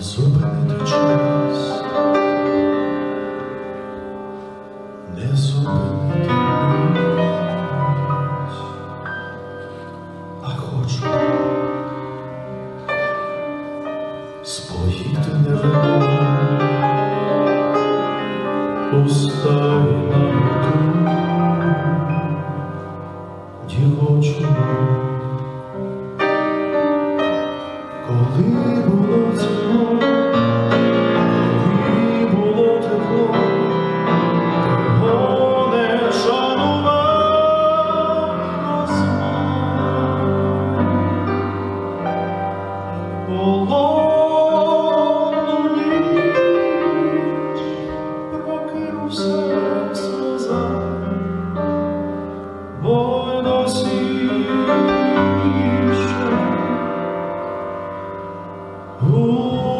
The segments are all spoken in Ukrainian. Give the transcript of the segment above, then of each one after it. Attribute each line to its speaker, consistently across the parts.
Speaker 1: не зупинити час, коли. Ooh.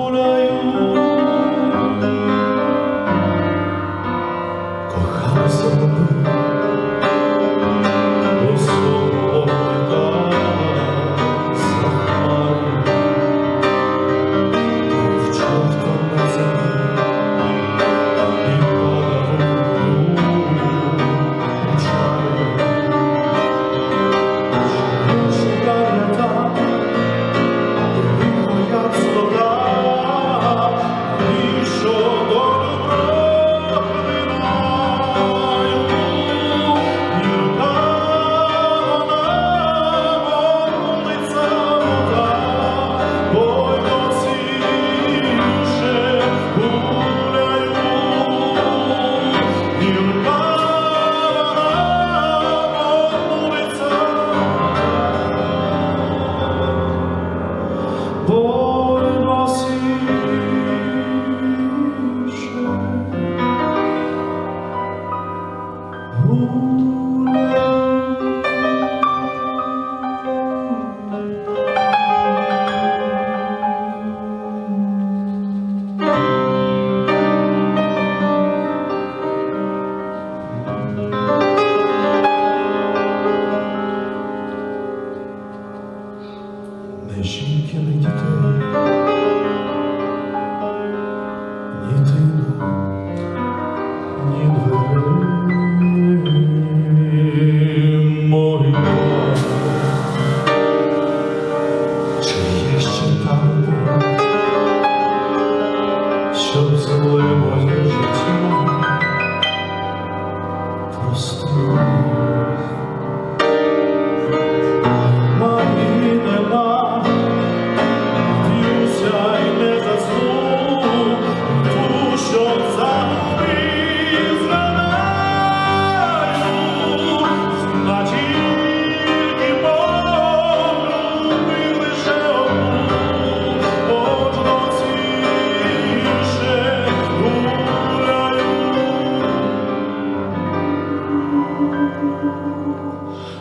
Speaker 1: Good.